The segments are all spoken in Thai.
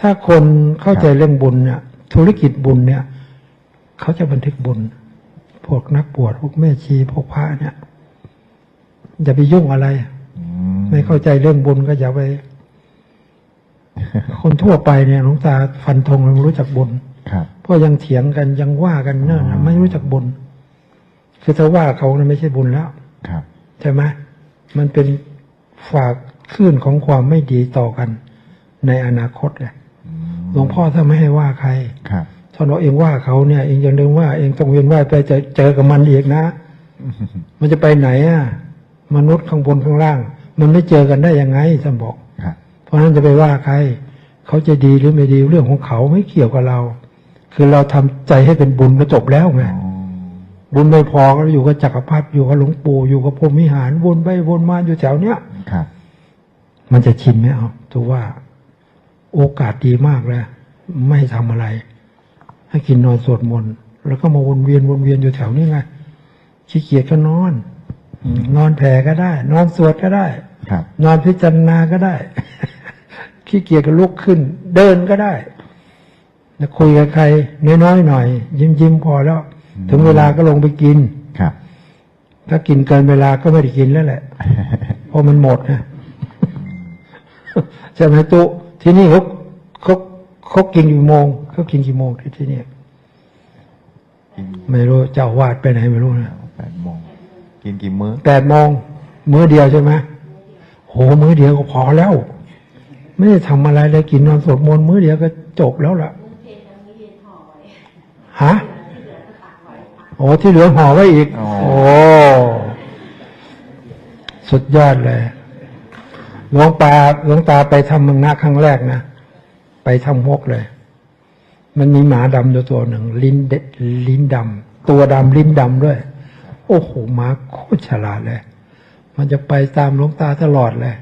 ถ้าคนเข้าใจเรื่องบุญเนี่ยธุรกิจบุญเนี่ย เขาจะบันทึกบุญ พวกนักบวชพวกแม่ชีพวกพระเนี่ยอย่าไปยุ่งอะไรอืไม่เข้าใจเรื่องบุญก็อย่าไป คนทั่วไปเนี่ยหลวงตาฟันธงเลยไม่รู้จักบุญครับเพราะยังเถียงกันยังว่ากันเนิ่นอ๋อนะไม่รู้จักบุญคือถ้าว่าเขานะไม่ใช่บุญแล้วครับใช่ไหมมันเป็นฝากคลื่นของความไม่ดีต่อกัน ในอนาคตเลยอืม หลวงพ่อถ้าไม่ให้ว่าใครครับถ้าเราเองว่าเขาเนี่ย เองอย่าลืมว่าเองต้องเวียนว่ายไปเจอเจอกับมันอีกนะ มันจะไปไหนอะมนุษย์ข้างบนข้างล่าง มันไม่เจอกันได้ยังไงท่านบอกครับเพราะฉะนั้นจะไปว่าใคร เขาจะดีหรือไม่ดีเรื่องของเขาไม่เกี่ยวกับเรา คือเราทำใจให้เป็นบุญก็จบแล้วไงอ๋อบุญไม่พอก็อยู่กับจักรพรรดิอยู่กับหลวงปู่อยู่กับพรหมวิหารวนไปวนมาอยู่แถวเนี้ยครับ มันจะชินไหมเอาถือว่า โอกาสดีมากเลยไม่ทำอะไร ให้กินนอนสวดมนต์แล้วก็มาวนเวียนวนเวียนอยู่แถวนี้ไงขี้เกียจก็นอน นอนแผ่ก็ได้ นอนสวดก็ได้ครับนอนพิจารณาก็ได้ขี้เกียจก็ลุกขึ้น เดินก็ได้แล้วคุยกับใครน้อยๆหน่อย ยิ้มยิ้มๆพอแล้ว ถึงเวลาก็ลงไปกินครับ ถ้ากินเกินเวลาก็ไม่ได้กินแล้วแหละเพราะมันหมดนะใช่ไหมตุ ที่นี่เขาเขาเขากินกี่โมงเขากินกี่โมงที่ที่นี่กินไม่รู้เจ้าอาวาดไปไหนไม่รู้นะแปดโมงกินกี่มื้อแปดโมงมื้อเดียวใช่ไหมโหมื้อเดียวก็พอแล้ว ไม่ได้ทำอะไรเลยกินนอนสวดมนต์มื้อเดียวก็จบแล้วล่ะฮะโอ้ที่เหลือห่อไว้อีกอ๋อโอ้ สุดยอดเลย หลวงตาหลวงตาไปทำเมืองนาครั้งแรกนะ ไปทำฮกเลย มันมีหมาดำอยู่ตัวหนึ่ง ลิ้นเด็ดลิ้นดำตัวดำลิ้นดำด้วย โอ้โหหมาโคตรฉลาดเลย มันจะไปตามหลวงตาตลอดเลย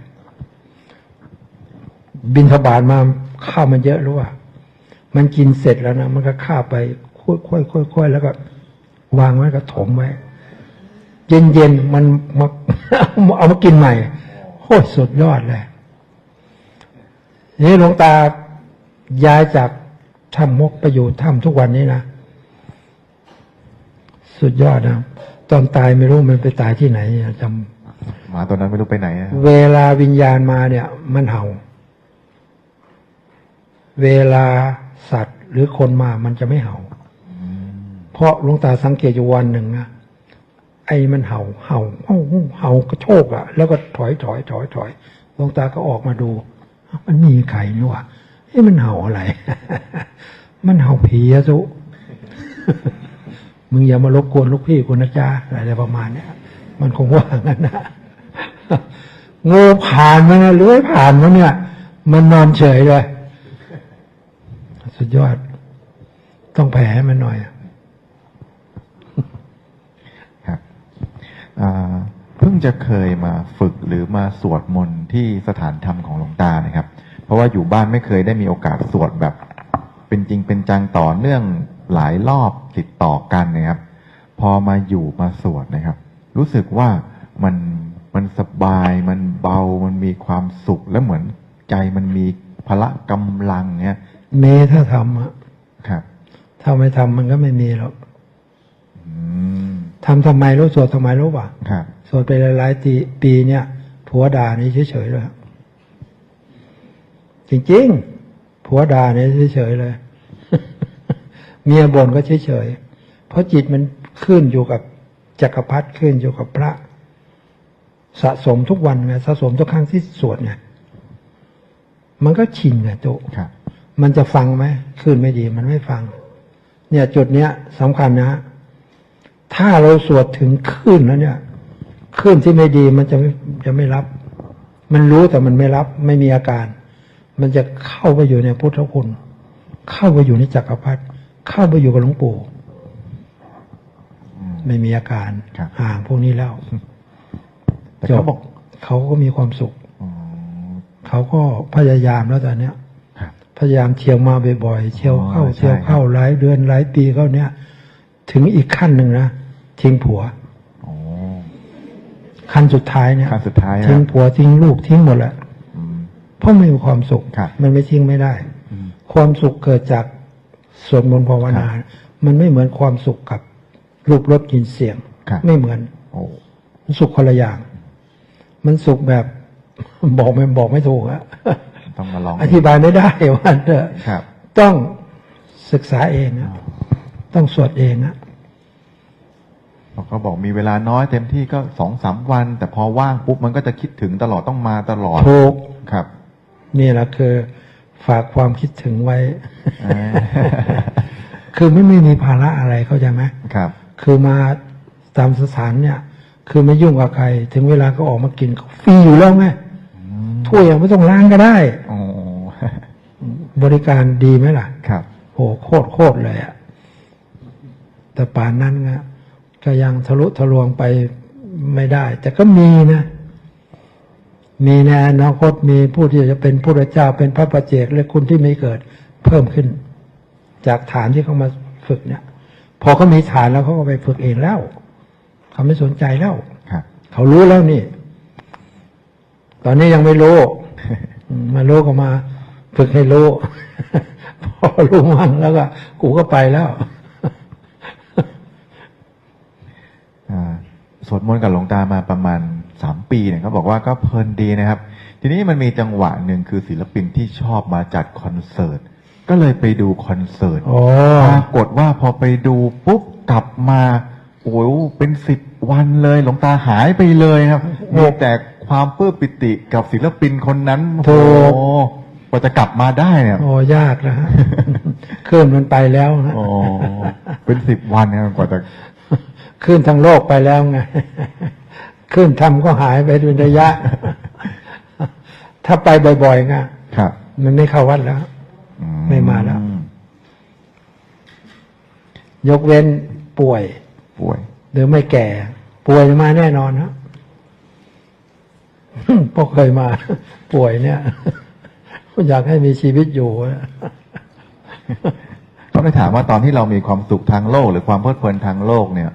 บินทบาทมาข้าวมันเยอะรู้ป่ะมันกินเสร็จแล้วนะ มันก็ข้าไปค่อยค่อยค่อยค่อยแล้วก็ วางไว้ก็ถมไว้เย็นๆมันมาเอามากินใหม่ โคตรสุดยอดเลยนี่หลวงตาย้ายจากถ้ำมกไปอยู่ถ้ำทุกวันนี้นะ สุดยอดนะตอนตายไม่รู้มันไปตายที่ไหนจหมาตัวนั้นไม่รู้ไปไหนนะำเวลาวิญญาณมาเนี่ย มันเห่า เวลาสัตว์หรือคนมามันจะไม่เห่าอืมเพราะหลวงตาสังเกตอยู่วันหนึ่งนะ ไอ้มันเห่าเห่าเห่าเห่ากระโชกอะ่ะ แล้วก็ถอยถอยถอยถอยหลวงตาก็ออกมาดู มันมีไข่นี่วะเอ้มันเห่าอะไร มันเห่าผีอะสุมึงอย่ามารบกวนลูกพี่กูนะจ๊ะอะไรประมาณเนี้ยมันคงว่างั้นนะงูผ่านมานเลื้อยผ่านมาเนี่ย มันนอนเฉยเลย สุดยอด ต้องแผลให้มันหน่อย ครับอ่าเพิ่ งจะเคยมาฝึกหรือมาสวดมนต์ที่สถานธรรมของหลวงตานะครับ เพราะว่าอยู่บ้านไม่เคยได้มีโอกาสสวดแบบ เป็นจริงเป็นจังต่อเนื่องหลายรอบติดต่อกันนะครับ พอมาอยู่มาสวดนะครับ รู้สึกว่ามันมันสบายมันเบามันมีความสุขและเหมือนใจมันมีพละกำลังเนี่ยเมถ้าทำอะครับ ถ้าไม่ทำมันก็ไม่มีหรอกอืมทำทำไมรู้สวดทำไมรู้ป่ะครับ สวดไปหลายๆปีปีเนี่ย ผัวด่านี่เฉยๆเลยจริงๆ ผัวด่านี่เฉยๆเลย เมียบ่นก็เฉยๆ เพราะจิตมันขึ้นอยู่กับจักรพรรดิขึ้นอยู่กับพระ สะสมทุกวันไงสะสมทุกครั้งที่สวดไงมันก็ชินไงโตครับมันจะฟังไหมคลื่นไม่ดี มันไม่ฟัง เนี่ยจุดเนี้ยสำคัญนะ ถ้าเราสวดถึงคลื่นแล้วเนี่ย คลื่นที่ไม่ดีมันจะไม่จะไม่รับ มันรู้แต่มันไม่รับ ไม่มีอาการ มันจะเข้าไปอยู่ในพุทธคุณ เข้าไปอยู่ในจักรพรรดิเข้าไปอยู่กับหลวงปู่อืมไม่มีอาการครับห่างพวกนี้แล้วแต่จเขาบบอกเขาก็มีความสุขอ๋อเขาก็พยายามแล้วตอนเนี้ยครับพยายามเที่ยวมาบ่อยๆเที่ยวเข้าอ๋อใช่เที่ยวเข้าหลายเดือนหลายปีเข้าเนี้ยถึงอีกขั้นหนึ่งนะทิ้งผัวอ๋อ ขั้นสุดท้ายเนี่ยขั้นสุดท้ายทิ้งฮะผัวทิ้งลูกทิ้งหมดแหละอืมเพราะไม่มีความสุขครับมันไม่ทิ้งไม่ได้อืมความสุขเกิดจากสวดมนต์ภาวนา มันไม่เหมือนความสุขกับรูปรสกลิ่นเสียงครับไม่เหมือนโอ้มันสุขคนละอย่าง มันสุขแบบบอกไม่บอกไม่ถูกอะต้องมาลองอธิบายไม่ได้ว่าเถอะครับต้องศึกษาเองอะต้องสวดเองอะ เขาก็บอกมีเวลาน้อยเต็มที่ก็สองสามวัน แต่พอว่างปุ๊บมันก็จะคิดถึงตลอดต้องมาตลอดถูกครับ นี่แหละคือ ฝากความคิดถึงไว้อ่าคือไม่ไม่มีภาระอะไรเข้าใจไหมครับ คือมาตามสถานเนี่ย คือไม่ยุ่งกับใคร ถึงเวลาก็ออกมากินฟรีอยู่แล้วไงถ้วยยังไม่ต้องล้างก็ได้โอ้บริการดีไหมล่ะ ครับโหโคตรโคตรเลยอะแต่ป่านนั้นนะ ก็ยังทะลุทะลวงไปไม่ได้ แต่ก็มีนะ มีในอนาคตมีผู้ที่จะเป็นผู้เจ้าเป็นพระประเจกและคุณที่ไม่เกิดเพิ่มขึ้น จากฐานที่เขามาฝึกเนี่ย พอเขามีฐานแล้วเขาก็ไปฝึกเองแล้วเขาไม่สนใจแล้วครับเขารู้แล้วนี่ ตอนนี้ยังไม่รู้อืมมารู้ก็มาฝึกให้รู้พอรู้มั่งแล้วก็ กูก็ไปแล้ว อ่า สวดมนต์กับหลวงตามาประมาณสามปีเนี่ยเขาบอกว่าก็เพลินดีนะครับ ทีนี้มันมีจังหวะหนึ่งคือศิลปินที่ชอบมาจัดคอนเสิร์ต ก็เลยไปดูคอนเสิร์ตอ๋อปรากฏว่าพอไปดูปุ๊บกลับมาโอ้โหเป็นสิบวันเลยหลวงตาหายไปเลยครับมีแต่ความปลื้มปิติกับศิลปินคนนั้นถูโอ้กโหกว่าจะกลับมาได้เนี่ยโอ้ยากนะฮะคลื่นมันไปแล้วนะโอ้เป็นสิบวันนะครับกว่าจะ คลื่นทางโลกไปแล้วไงคลื่นทำก็หายไปเป็นระยะ ถ้าไปบ่อยๆไงครับมันไม่เข้าวัดแล้วอืไม่มาแล้ว ยกเว้นป่วย ป่วยหรือไม่แก่ ป่วยมาแน่นอนนะพวกเคยมา ป่วยเนี่ยอยากให้มีชีวิตอยู่ต้องได้ถามว่าตอนที่เรามีความสุขทางโลก หรือความเพลิดเพลินทางโลกเนี่ย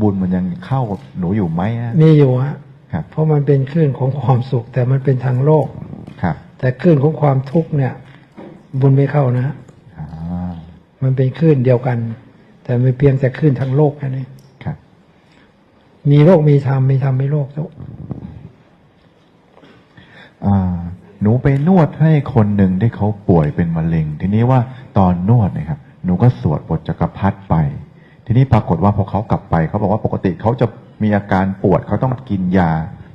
บุญมันยังเข้าหนูอยู่ไหมฮะมีอยู่ฮะครับ เพราะมันเป็นคลื่นของความสุข แต่มันเป็นทางโลกครับ แต่คลื่นของความทุกข์เนี่ย บุญไม่เข้านะอ่ามันเป็นคลื่นเดียวกัน แต่มันเพียงแต่คลื่นทางโลกแค่นี้ครับมีโลกมีธรรมมีธรรมมีโลกอ่าหนูไปนวดให้คนหนึ่งที่เขาป่วยเป็นมะเร็ง ทีนี้ว่าตอนนวดเนะครับ หนูก็สวดบทจักรพรรดิไป ทีนี้ปรากฏว่าพอเขากลับไปเขาบอกว่าปกติเขาจะมีอาการปวดเขาต้องกินยา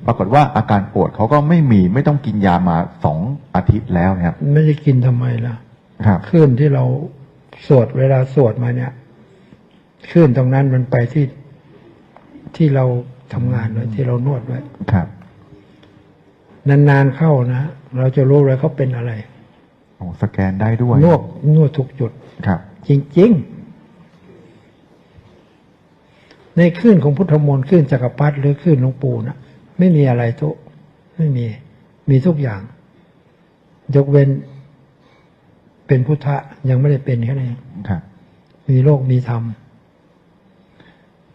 ปรากฏว่าอาการปวดเขาก็ไม่มีไม่ต้องกินยามาสองอาทิตย์แล้วนะครับ ไม่ได้กินทำไมล่ะครับคลื่นที่เราสวดเวลาสวดมาเนี่ยคลื่นตรงนั้นมันไปที่ที่เราทำงานไว้ที่เรานวดไว้ครับ นานๆเข้านะเราจะรู้เลยเขาเป็นอะไรโอ้สแกนได้ด้วยนวดนวดทุกจุดครับ จริงๆ ในคลื่นของพุทธมนต์คลื่นจักรพรรดิหรือคลื่นหลวงปู่นะไม่มีอะไรทุกไม่มีมีทุกอย่าง ยกเว้นเป็นพุทธะยังไม่ได้เป็นแค่นั้นเองครับมีโลกมีธรรม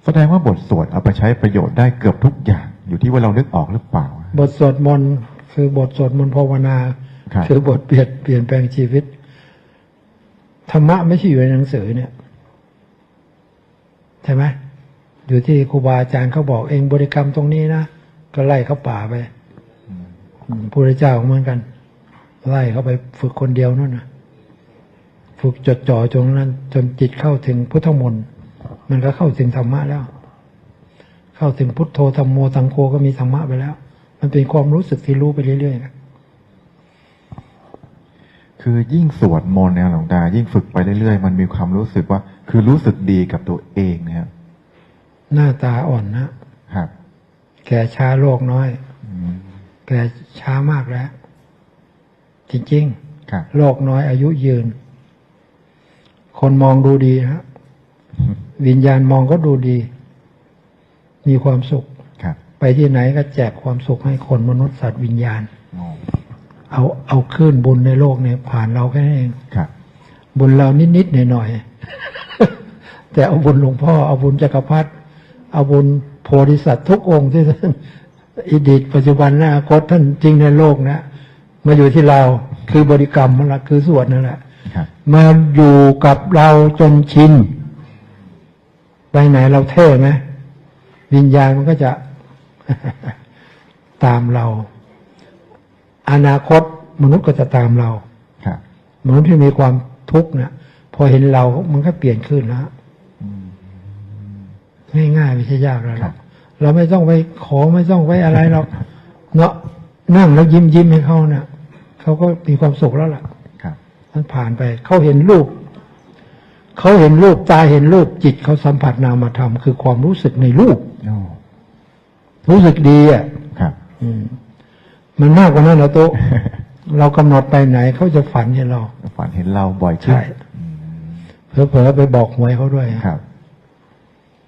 แสดงว่าบทสวดเอาไปใช้ประโยชน์ได้เกือบทุกอย่าง อยู่ที่ว่าเรานึกออกหรือเปล่า บทสวดมนต์คือบทสวดมนต์ภาวนาครับอบทเปลี่ยนเปลี่ยนแปลงชีวิตธรรมะไม่ใช่อยู่ในหนังสือเนี่ยใช่ไหม อยู่ที่ครูบาอาจารย์เขาบอกเองบริกรรมตรงนี้นะก็ไล่เข้าป่าไปอืมพระพุทธเจ้าก็เหมือนกัน ไล่เข้าไปฝึกคนเดียวนั่นนะฝึกจดจ่อจนนั้น จนจิตเข้าถึงพุทธมนต์มันก็เข้าถึงธรรมะแล้ว เข้าถึงพุทโธธรรมโมสังโฆก็มีธรรมะไปแล้ว มันเป็นความรู้สึกที่รู้ไปเรื่อยๆนะคือยิ่งสวดมนต์เนี่ยหลวงตายิ่งฝึกไปเรื่อยๆ มันมีความรู้สึกว่า คือรู้สึกดีกับตัวเองนะครับ หน้าตาอ่อนนะครับ แก่ช้าโลกน้อยอืมแก่ช้ามากแล้ว จริงครับๆโลกน้อยอายุยืน คนมองดูดีนะวิญญาณมองก็ดูดี มีความสุขครับไปที่ไหนก็แจกความสุขให้คนมนุษย์สัตว์วิญญาณโอ้เอาเอาคลื่นบุญในโลกเนี่ยผ่านเราแค่นั้นเองครับบุญเรานิดๆหน่อยๆแต่เอาบุญหลวงพ่อเอาบุญจักรพรรดิ เอาบุญโพธิสัตว์ทุกองค์ที่ท่านอดีตปัจจุบันอนาคตท่านจริงในโลกนะมาอยู่ที่เราคือบริกรรมนั่นแหละคือสวดนั่นแหละครับมาอยู่กับเราจนชินไปไหนเราเท่ไหมวิญญาณมันก็จะตามเรา อนาคตมนุษย์ก็จะตามเราครับมนุษย์ที่มีความทุกข์เนี่ยพอเห็นเรามันก็เปลี่ยนขึ้นแล้ว ง่ายๆไม่ใช่ยากแล้วหรอกเราไม่ต้องไปขอไม่ต้องไปอะไรหรอกเนาะนั่งแล้วยิ้มยิ้มให้เขาเนี่ยเขาก็มีความสุขแล้วล่ะครับมันผ่านไปเขาเห็นรูปเขาเห็นรูปตาเห็นรูปจิตเขาสัมผัสนามธรรมคือความรู้สึกในรูปโอ้รู้สึกดีอะครับ อืมมันมากกว่านั้นนะโตะเรากำหนดไปไหนเขาจะฝันเห็นเราฝันเห็นเราบ่อยขึ้นใช่เผลอๆไปบอกหวยเขาด้วยครับ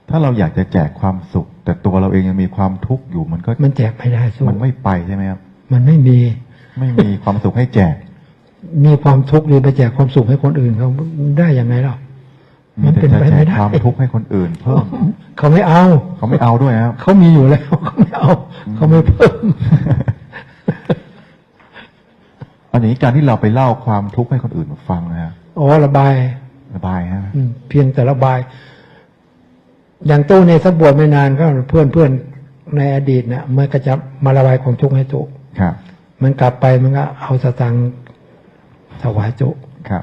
ถ้าเราอยากจะแจกความสุข แต่ตัวเราเองยังมีความทุกข์อยู่มันก็มันแจกไม่ได้สู้มันไม่ไปใช่ไหมครับมันไม่มี ไม่มีความสุขให้แจก มีความทุกข์ดีไปแจกความสุขให้คนอื่นเขาได้ยังไงเล่ามีมันแต่เป็นจะไปแจไม่กได้ความทุกข์ให้คนอื่นเพิ่มเขาไม่เอา เขาไม่เอาด้วยนะครับเขามีอยู่แล้วเขาไม่เอา เขาไม่เพิ่มอันนี้การที่เราไปเล่าความทุกข์ให้คนอื่นฟังนะฮะอ๋อระบาย ระบายฮะอืมเพียงแต่ระบาย อย่างตู้ในสักบวชไม่นานก็เพื่อนเพื่อนในอดีตเนี่ยมันก็จะมาระบายความทุกข์ให้ตุครับ มันกลับไปมันก็เอาสตังค์ถวายตุครับ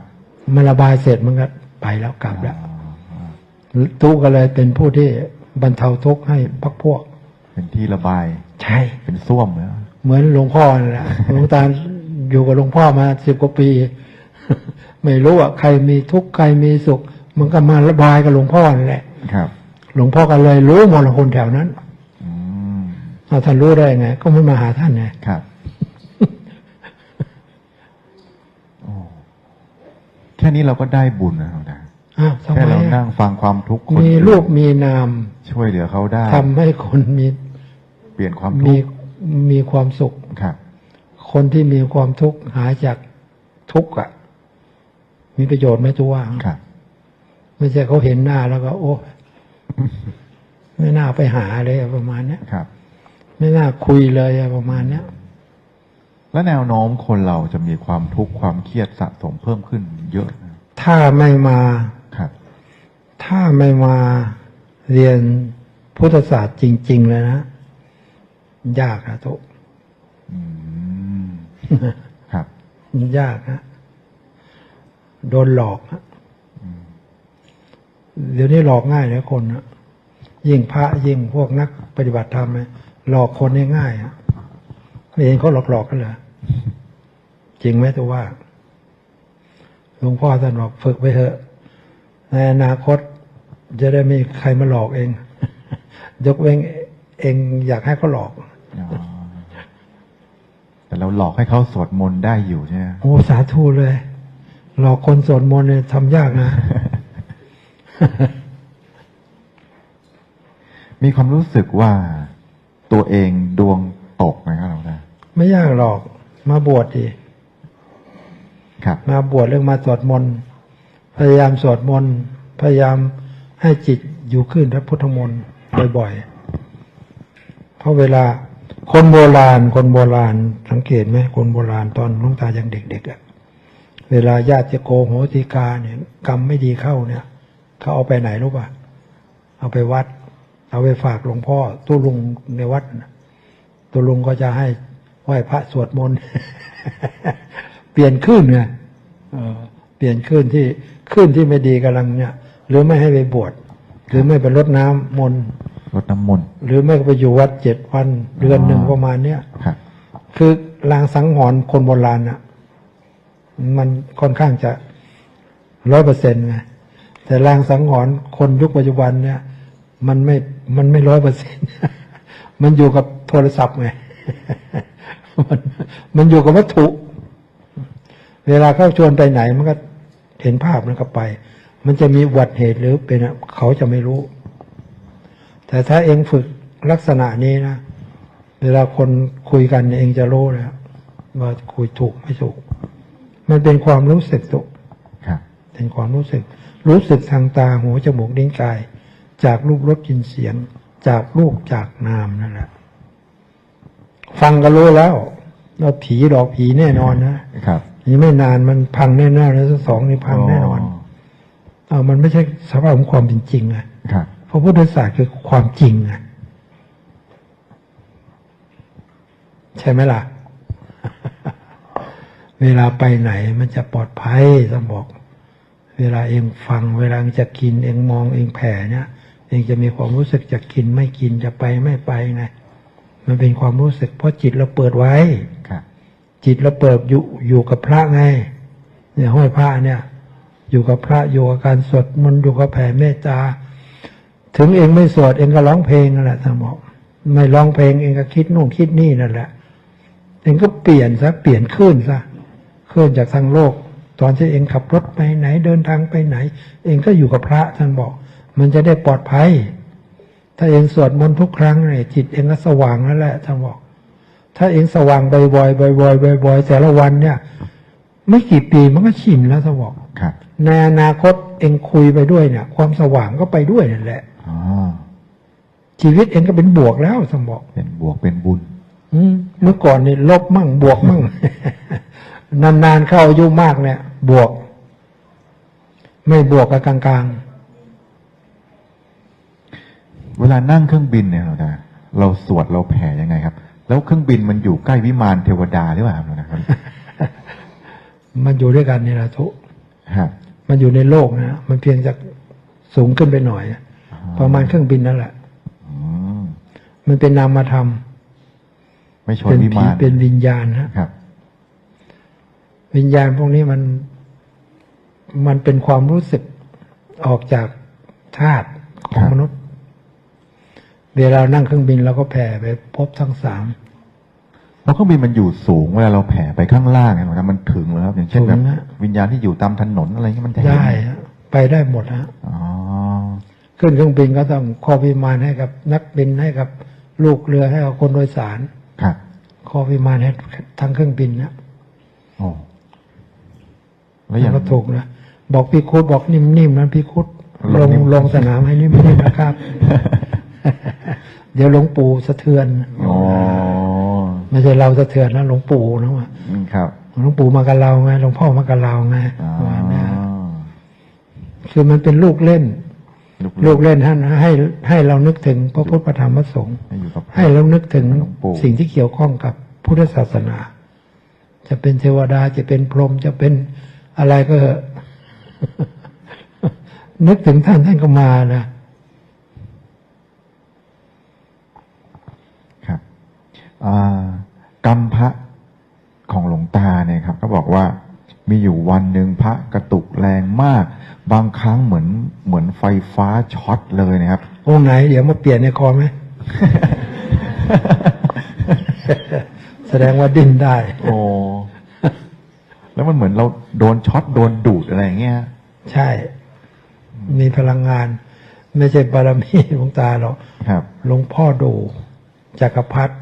มันระบายเสร็จมันก็ไปแล้วกลับแล้วตุก็เลยเป็นผู้ที่บรรเทาทุกข์ให้พักพวก เป็นที่ระบาย ใช่ เป็นส้วมแล้วเหมือนหลวงพ่อนั่นแหละหลวงตาอยู่กับหลวงพ่อมาสิบกว่าปี ไม่รู้อะใครมีทุกข์ใครมีสุข มันก็มาระบายกับหลวงพ่อนั่นแหละครับ หลวงพ่อก็เลยรู้หมดละคนแถวนั้นอืมเอาท่านรู้ได้ไง ก็ไม่มาหาท่านไงครับโอ้แค่นี้เราก็ได้บุญนะครับนะอ้าวทำแค่ไมเรานั่อะงฟังความทุกข์คนมีอื่นรูปมีนาม ช่วยเหลือเขาได้ทำให้คนมีเปลี่ยนความทุมีกข์มีความสุขครับ คนที่มีความทุกข์หายจากทุกข์อะ มีประโยชน์ไหมตัวว่าครับไม่ใช่เขาเห็นหน้าแล้วก็ โอ้ ไม่น่าไปหาเลยอะประมาณเนี้ยครับ ไม่น่าคุยเลยอะประมาณเนี้ยแล้วแนวโน้มคนเราจะมีความทุกข์ความเครียดสะสมเพิ่มขึ้นเยอะนะถ้าไม่มาครับ ถ้าไม่มาเรียนพุทธศาสตร์จริง ๆ เลยนะ ยากนะทุกอืมครับ ยากนะโดนหลอกนะ เดี๋ยวนี้หลอกง่ายเลยคนนะยิ่งพระยิ่งพวกนักปฏิบัติธรรมเนี่ยหลอกคนได้ง่ายอะไม่เห็นเขาหลอกหลอกๆกันเลยจริงไหมตัวว่าหลวงพ่อท่านบอกฝึกไปเถอะในอนาคตจะได้ไม่มีใครมาหลอกเอง ยกเว้นเองอยากให้เขาหลอกอ๋อแต่เราหลอกให้เขาสวดมนต์ได้อยู่ใช่ไหมโอ้สาธุเลย หลอกคนสวดมนต์เนี่ยทำยากนะ มีความรู้สึกว่าตัวเองดวงตกไหมครับเรานะไม่ยากหรอกมาบวชดิครับมาบวชเรื่องมาสวดมนต์พยายามสวดมนต์พยายามให้จิตอยู่ขึ้นพระพุทธมนต์บ่อยๆเพราะเวลาคนโบราณ คนโบราณสังเกตไหมคนโบราณตอนหลุงตายังเด็กๆอะเวลาญาติจะโกโหติกาเนี่ย กรรมไม่ดีเข้าเนี่ย เขาเอาไปไหนรู้ป่ะ เอาไปวัด เอาไปฝากหลวงพ่อตู้ลุงในวัดนะตู้ลุงก็จะให้ไหว้พระสวดมนต์เปลี่ยนขึ้นไงเออเปลี่ยนขึ้นที่ขึ้นที่ไม่ดีกำลังเนี่ย หรือไม่ให้ไปบวชหรือไม่ไปรดน้ำมนต์รดน้ำมนต์หรือไม่ก็ไปอยู่วัดเจ็ดวันเดือนหนึ่งประมาณเนี้ยครับคือลางสังหรณ์คนโบราณน่ะ มันค่อนข้างจะร้อยเปอร์เซ็นต์ไง แต่ลางสังหรณ์คนยุคปัจจุบันเนี่ย มันไม่มันไม่ร้อยเปอร์เซ็นต์มันอยู่กับโทรศัพท์ไงมันมันอยู่กับวัตถุ เวลาเขาชวนไปไหนมันก็เห็นภาพมันก็ไป มันจะมีอุบัติเหตุหรือเป็นอะเขาจะไม่รู้ แต่ถ้าเองฝึกลักษณะนี้นะ เวลาคนคุยกันเนี่ยเองจะรู้แล้วว่าคุยถูกไม่ถูก มันเป็นความรู้สึกตุครับเป็นความรู้สึก รู้สึกทางตาหูจมูกลิ้นกาย จากรูปรสกลิ่นเสียง จากรูปจากนามนั่นแหละฟังก็รู้แล้วว่าผีหลอกผีแน่นอนนะครับนี่ไม่นานมันพังแน่ๆแล้วสองนี่พังแน่นอนเอามันไม่ใช่สภาพของความเป็นจริงไงครับพระพุทธศาสนาคือความจริงไงใช่ไหมล่ะ เวลาไปไหนมันจะปลอดภัยต้องบอก เวลาเองฟัง เวลาเองจะกินเองมองเองแผ่เนี่ยเองจะมีความรู้สึกจะกินไม่กินจะไปไม่ไปไงมันเป็นความรู้สึก เพราะจิตเราเปิดไว้ครับจิตเราเปิดอยู่อยู่กับพระไง เนี่ยห้อยพระเนี่ย อยู่กับพระอยู่กับการสวดมนต์อยู่กับแผ่เมตตา ถึงเองไม่สวดเองก็ร้องเพลงนั่นแหละท่านบอกไม่ร้องเพลงเองก็คิดนู่นคิดนี่นั่นแหละเองก็เปลี่ยนซะเปลี่ยนขึ้นซะขึ้นจากทางโลก ตอนที่เองขับรถไปไหนเดินทางไปไหน เองก็อยู่กับพระท่านบอก มันจะได้ปลอดภัย ถ้าเองสวดมนต์ทุกครั้งเนี่ยจิตเองก็สว่างแล้วแหละท่านบอก ถ้าเองสว่างบ่อยๆบ่อยๆบ่อยๆแต่ละวันเนี่ย ไม่กี่ปีมันก็ชินแล้วท่านบอกครับในอนาคตเองคุยไปด้วยเนี่ย ความสว่างก็ไปด้วยนั่นแหละอ๋อชีวิตเองก็เป็นบวกแล้วท่านบอกเป็นบวกเป็นบุญ อืมเมื่อก่อนนี่ลบมั่งบวกมั่ง นานๆเข้าอายุมากเนี่ย บวก ไม่บวกกับกลางเวลานั่งเครื่องบินเนี่ยหลวงตาเราสวดเราแผ่ยังไงครับ แล้วเครื่องบินมันอยู่ใกล้วิมานเทวดาหรือเปล่าครับหลวงตาครับๆมันอยู่ด้วยกันนี่แหละทุกครับมันอยู่ในโลกนะมันเพียงจะสูงขึ้นไปหน่อยประมาณเครื่องบินนั่นแหละอืมมันเป็นนามธรรมไม่ชนเป็นวิผีมานเป็นวิญญาณฮะครับ วิญญาณพวกนี้มันมันเป็นความรู้สึกออกจากธาตุของมนุษย์ เวลานั่งเครื่องบินเราก็แผ่ไปพบทั้งสามเพราะเครื่องบินมันอยู่สูงเวลาเราแผ่ไปข้างล่างเนี่ยนะครับมันถึงแล้วครับอย่างเช่นแบบถึงฮะวิญญาณที่อยู่ตามถนนอะไรเงี้ยมันจะเห็นได้ฮะไปได้หมดฮะอ๋อขึ้นเครื่องบินก็ต้องขอวิมานให้กับ นักบินให้กับลูกเรือให้กับคนโดยสารครับขอวิมานให้ทั้งเครื่องบินนะโอ้ แล้วอย่างก็ถูกนะบอกพี่คุดบอกนิ่มๆนะพี่คุดลลงงนิ่มลงสนามให้นิ่มๆนะครับ เดี๋ยวหลวงปู่สะเทือนอ๋อไม่ใช่เราสะเทือนนะหลวงปู่นะว่าอืมครับหลวงปู่มากับเราไงหลวงพ่อมากับเราไงอ๋อว่าเนี่ยคือมันเป็นลูกเล่น ลูกลูกเล่นให้ให้ให้เรานึกถึงพระพุทธพระธรรมพระสงฆ์ให้อยู่กับให้เรานึกถึงหลวงปู่สิ่งที่เกี่ยวข้องกับพุทธศาสนา จะเป็นเทวดาจะเป็นพรหมจะเป็น อะไรก็เถอะนึกถึงท่านท่านก็มานะครับอ่ากรรมพระของหลวงตาเนี่ยครับ ก็บอกว่ามีอยู่วันหนึ่งพระกระตุกแรงมาก บางครั้งเหมือนเหมือนไฟฟ้าช็อตเลยนะครับองค์ไหน เดี๋ยวมาเปลี่ยนในคอไหมแสดงว่าดิ้นได้ โอ้ แล้วมันเหมือนเราโดนช็อตโดนดูดอะไรอย่างเงี้ยใช่ มีพลังงาน ไม่ใช่บารมีหลวงตาหรอกครับหลวงพ่อดูจักรพรรดิ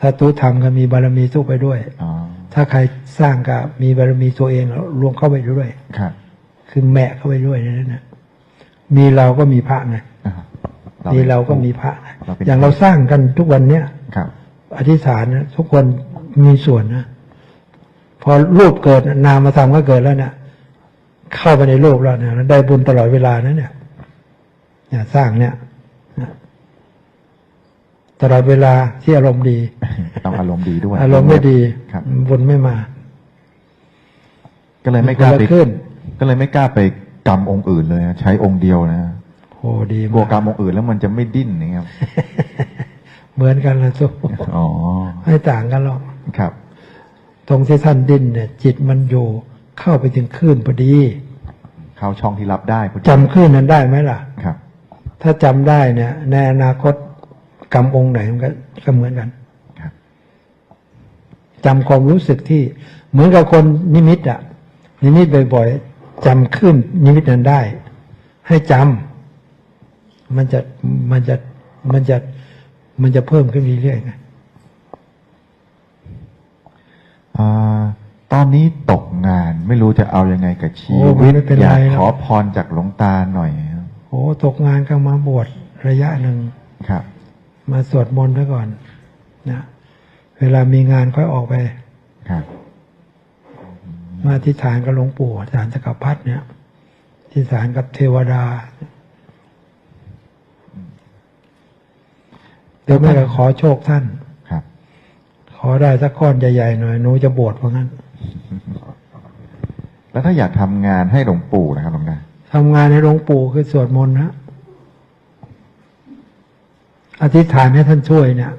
ถ้าตู้ทำก็มีบารมีสู้ไปด้วยอ๋อถ้าใครสร้างก็มีบารมีตัวเองแล้วรวมเข้าไปด้วยครับคือแมะเข้าไปด้วยในนั่นนะมีเราก็มีพระไงอ่ามีเราก็มีพระไงเราเป็นอย่างเราสร้างกันทุกวันเนี้ยครับ อธิษฐานนะทุกคนมีส่วนนะ พอรูปเกิดนามธรรมก็เกิดแล้วเนี่ยเข้าไปในโลกแล้วเนี่ยได้บุญตลอดเวลานะเนี่ยเนี่ยสร้างเนี่ยนะตลอดเวลาที่อารมณ์ดี ต้องอารมณ์ดีด้วย อารมณ์ไม่ดีครับบุญไม่มา ก็เลยไม่กล้าคนไปละขึ้น ก็เลยไม่กล้าไปกรรมองค์อื่นเลยนะใช้องค์เดียวนะโอ้ดีกลัวมากกรรมองค์อื่นแล้วมันจะไม่ดิ้นนะครับเหมือนกันละทุกอ๋อไม่ต่างกันหรอกครับ ตรงที่ท่านดิ้นเนี่ย จิตมันอยู่เข้าไปถึงคลื่นพอดี เข้าช่องที่รับได้พอดีจำคลื่นนั้นได้ไหมล่ะ ครับ ถ้าจำได้เนี่ย ในอนาคตกรรมองค์ไหนมันก็ก็เหมือนกันครับจำความรู้สึกที่เหมือนกับคนนิมิตอะนิมิตบ่อยๆจำขึ้นนิมิตนั้นได้ ให้จำมันจะมันจะมันจะมันจะเพิ่มขึ้นเรื่อยๆไง อ่า ตอนนี้ตกงานไม่รู้จะเอายังไงกับชีโอ้วิตไม่เป็นอไรยากหรอก ขอพรจากหลวงตาหน่อยครับโอ้ตกงานก็มาบวชระยะหนึ่ง ครับ มาสวดมนต์ไว้ก่อนนะเวลามีงานค่อยออกไป ครับ มาอธิษฐานกับหลวงปู่อธิษฐานจักรพรรดิเนี่ยอธิษฐานกับเทวดาเดี๋ยวแม่ก็ขอโชคท่านครับข อได้สักก้อนใหญ่ๆหน่อยหนูจะบวชเพราะงั้น แล้วถ้าอยากทำงานให้หลวงปู่นะครับหลวงตาทำงานในหลวงปู่คือสวดมนต์นะอธิษฐานให้ท่านช่วยเนี่ย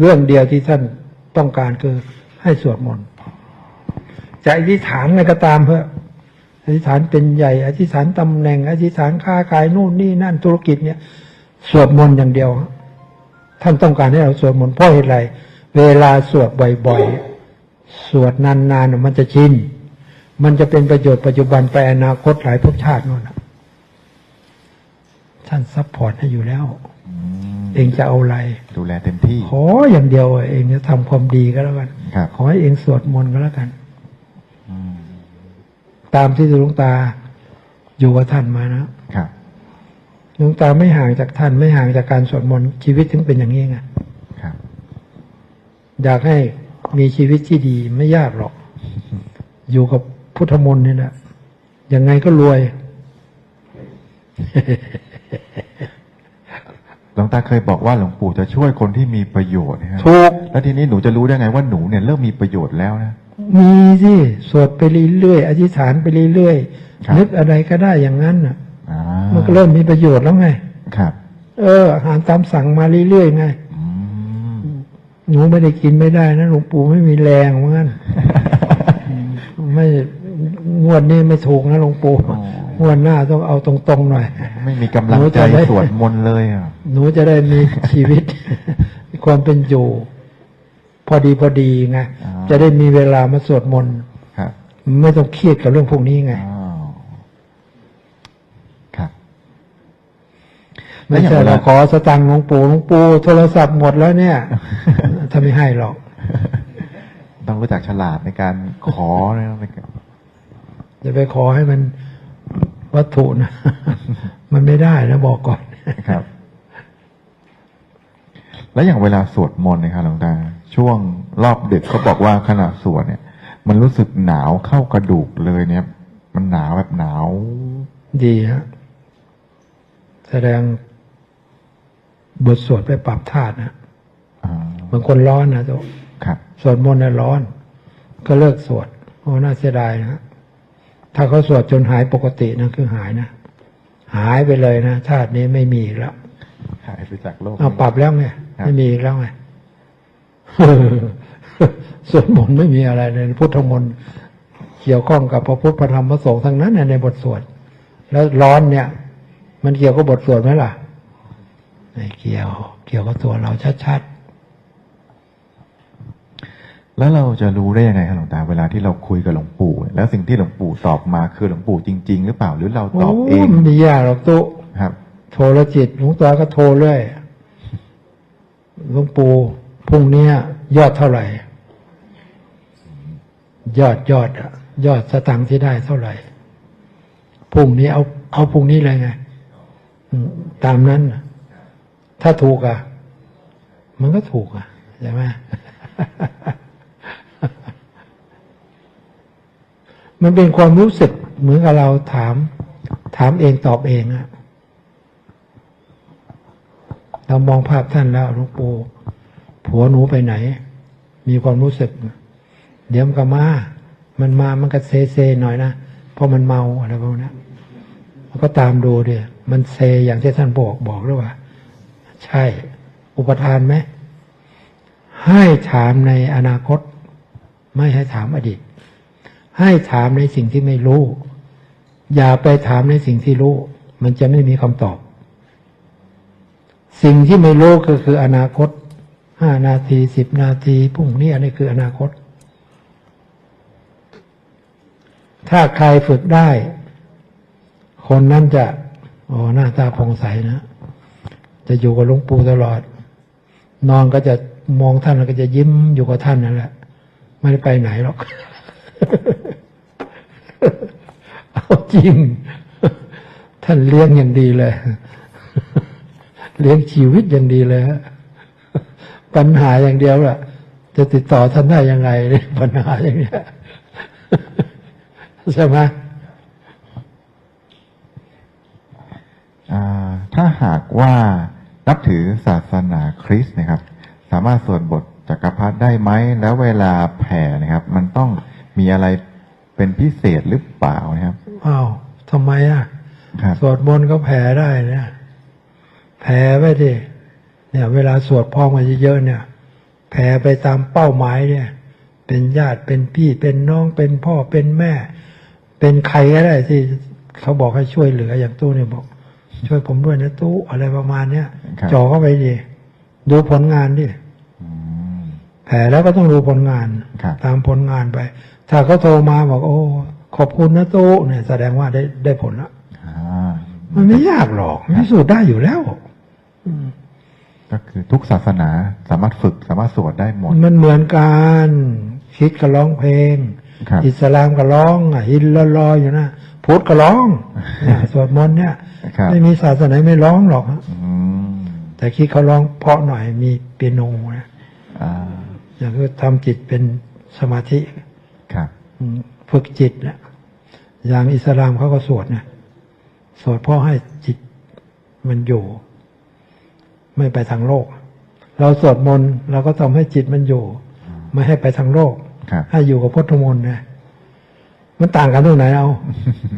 เรื่องเดียวที่ท่านต้องการคือให้สวดมนต์จะอธิษฐานอะไรก็ตามเพื่ออธิษฐานเป็นใหญ่ อธิษฐานตำแหน่ง อธิษฐานค้าขายนู่นนี่นั่นธุรกิจเนี่ย สวดมนต์อย่างเดียว ท่านต้องการให้เราสวดมนต์เพราะเหตุไร เวลาสวดบ่อยๆ สวดนานๆ มันจะชิน มันจะเป็นประโยชน์ปัจจุบันไปอนาคตหลายภพชาตินู่นน่ะท่านซัพพอร์ตให้อยู่แล้วอืมเองจะเอาอะไร ดูแลเต็มที่ ขออย่างเดียวอะเองจะทำความดีก็แล้วกันครับขอให้เองสวดมนต์ก็แล้วกันอืมตามที่หลวงตาอยู่กับท่านมานะครับหลวงตาไม่ห่างจากท่าน ไม่ห่างจากการสวดมนต์ชีวิตถึงเป็นอย่างนี้ไงครับ อยากให้มีชีวิตที่ดีไม่ยากหรอก อยู่กับพุทธมนต์นี่แหละยังไงก็รวยหลวงตาเคยบอกว่าหลวงปู่จะช่วยคนที่มีประโยชน์นะครับถูกแล้วทีนี้หนูจะรู้ได้ไงว่าหนูเนี่ยเริ่มมีประโยชน์แล้วนะมีสิสวดไปเรื่อยๆอธิษฐานไปเรื่อยครับๆนึกอะไรก็ได้อย่างนั้นน่ะอ่ามันก็เริ่มมีประโยชน์แล้วไงครับ เอออาหารตามสั่งมาเรื่อยๆไงอืม หนูไม่ได้กินไม่ได้นะหลวงปู่ไม่มีแรงเหมือนกันไม่งวดนี้ไม่ถูกนะหลวงปู่งวดหน้าต้องเอาตรงๆหน่อย ไม่มีกำลังหนูใจจะได้สวดมนต์เลยอะหนูจะได้มีชีวิต ความเป็นอยู่ พอดีพอดีไงอ่าจะได้มีเวลามาสวดมนต์ครับไม่ต้องเครียดกับเรื่องพวกนี้ไง อ้าวครับ ไม่แล้วอย่างใช่เวลาเราขอสตังค์หลวงปู่หลวงปู่โทรศัพท์หมดแล้วเนี่ยถ้าไม่ให้หรอก ต้องรู้จักฉลาดในการขอนะในการจะไปขอให้มันวัตถุนะมันไม่ได้นะบอกก่อนครับ แล้วอย่างเวลาสวดมนต์นะครับหลวงตา ช่วงรอบดึกเขาบอกว่าขณะสวดเนี่ย มันรู้สึกหนาวเข้ากระดูกเลยเนี่ย มันหนาวแบบหนาว ดีฮะแสดง บทสวดไปปรับธาตุนะอ่าบางคนร้อนนะโตะครับสวดมนต์น่ะร้อน ก็เลิกสวดโอ้น่าเสียดายนะถ้าเขาสวดจนหายปกตินะคือหายนะหายไปเลยนะชาตินี้ไม่มีอีกแล้วหายไปจากโลกเอาปรับแล้วไงครับไม่มีอีกแล้วไงสวดมนต์ไม่มีอะไรเลยพุทธมนต์เกี่ยวข้องกับพระพุทธพระธรรมพระสงฆ์ทั้งนั้นน่ะในบทสวด แล้วร้อนเนี่ย มันเกี่ยวกับบทสวดไหมล่ะไม่ เกี่ยว เกี่ยวกับตัวเราชัดแล้วเราจะรู้ได้ยังไงครับหลวงตาเวลาที่เราคุยกับหลวงปู่ แล้วสิ่งที่หลวงปู่ตอบมาคือหลวงปู่จริง ๆ หรือเปล่าหรือเราๆตอบเองโมันไม่ยากหรอกตุ๊ครับ โทรจิตหลวงตาก็โทรเรื่อยหลวงปู่พรุ่งเนี้ยยอดเท่าไหร่ ยอดยอดอะยอดสตังค์ที่ได้เท่าไหร่พรุ่งนี้เอาเอาพรุ่งนี้เลยไงอืมตามนั้นน่ะ ถ้าถูกอะ มันก็ถูกอะใช่ไหมมันเป็นความรู้สึกเหมือนกับเราถาม ถามเองตอบเองอะเรามองภาพท่านแล้วลวงปู่ผัวหนูไปไหน มีความรู้สึก เดี๋ยวมันก็มา มันมามันก็เซเซหน่อยนะเพราะมันเมาอะไรพวกนี้นมันก็ตามดูเดียมันเซอย่างที่ท่านบอกบอกหรือว่า ใช่ อุปทานไหมให้ถามในอนาคต ไม่ให้ถามอดีต ให้ถามในสิ่งที่ไม่รู้ อย่าไปถามในสิ่งที่รู้ มันจะไม่มีคำตอบ สิ่งที่ไม่รู้ก็คืออนาคตห้านาทีสิบนาทีพรุ่งนี้อันนี้คืออนาคต ถ้าใครฝึกได้ คนนั้นจะอ๋อหน้าตาผ่องใสนะ จะอยู่กับหลวงปู่ตลอด นอนก็จะมองท่านแล้วก็จะยิ้มอยู่กับท่านนั่นแหละ ไม่ได้ไปไหนหรอก เอาจริง ท่านเลี้ยงอย่างดีเลย เลี้ยงชีวิตอย่างดีเลยฮะปัญหาอย่างเดียวแหละจะติดต่อท่านได้ยังไงปัญหาอย่างเนี้ยใช่ไหมถ้าหากว่า นับถือศาสนาคริสต์นะครับ สามารถสวดบทจักรพรรดิได้ไหม แล้วเวลาแผ่นะครับ มันต้องมีอะไรเป็นพิเศษหรือเปล่านะครับอ้าวทำไมอะครับสวดมนต์ก็แผ่ได้เนี่ยแผ่ไปดิเนี่ย เวลาสวดพร้อมกันเยอะๆเนี่ย แผ่ไปตามเป้าหมายเนี่ย เป็นญาติเป็นพี่เป็นน้องเป็นพ่อเป็นแม่ เป็นใครก็ได้ที่เขาบอกให้ช่วยเหลืออย่างตู้เนี่ยบอก ช่วยผมด้วยนะตู้อะไรประมาณเนี้ยครับจ่อเข้าไปดิดูผลงานดิอืมแผ่แล้วก็ต้องดูผลงานครับตามผลงานไป ถ้าเขาโทรมาบอกโอ้ ขอบคุณนะตู้เนี่ยแสดงว่าได้ได้ผลแล้วอ่ามันไม่ยากหรอกพิสูจน์ได้อยู่แล้วก็คือทุกศาสนาสามารถฝึกสามารถสวดได้หมด มันเหมือนกันคริดก็ร้องเพลงครับ อิสลามก็ร้องอะฮินละลอยอยู่นะพุทธก็ร้องเนี่ยสวดมนต์เนี่ยครับไม่มีศาสนาไหนไม่ร้องหรอกอืมแต่คริดเขาร้องเพราะหน่อยมีเปียโนนะอ่าอย่างคือทำจิตเป็นสมาธิครับอืมฝึกจิตเนี่ยอย่างอิสลามเขาก็สวดเนี่ยสวดเพ่อให้จิตมันอยู่ ไม่ไปทางโลก เราสวดมนต์เราก็ทำให้จิตมันอยู่ ไม่ให้ไปทางโลก ครับให้อยู่กับพุทธมนต์นะมันต่างกันตรงไหนเอา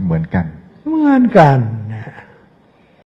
เหมือนกัน เหมือนกัน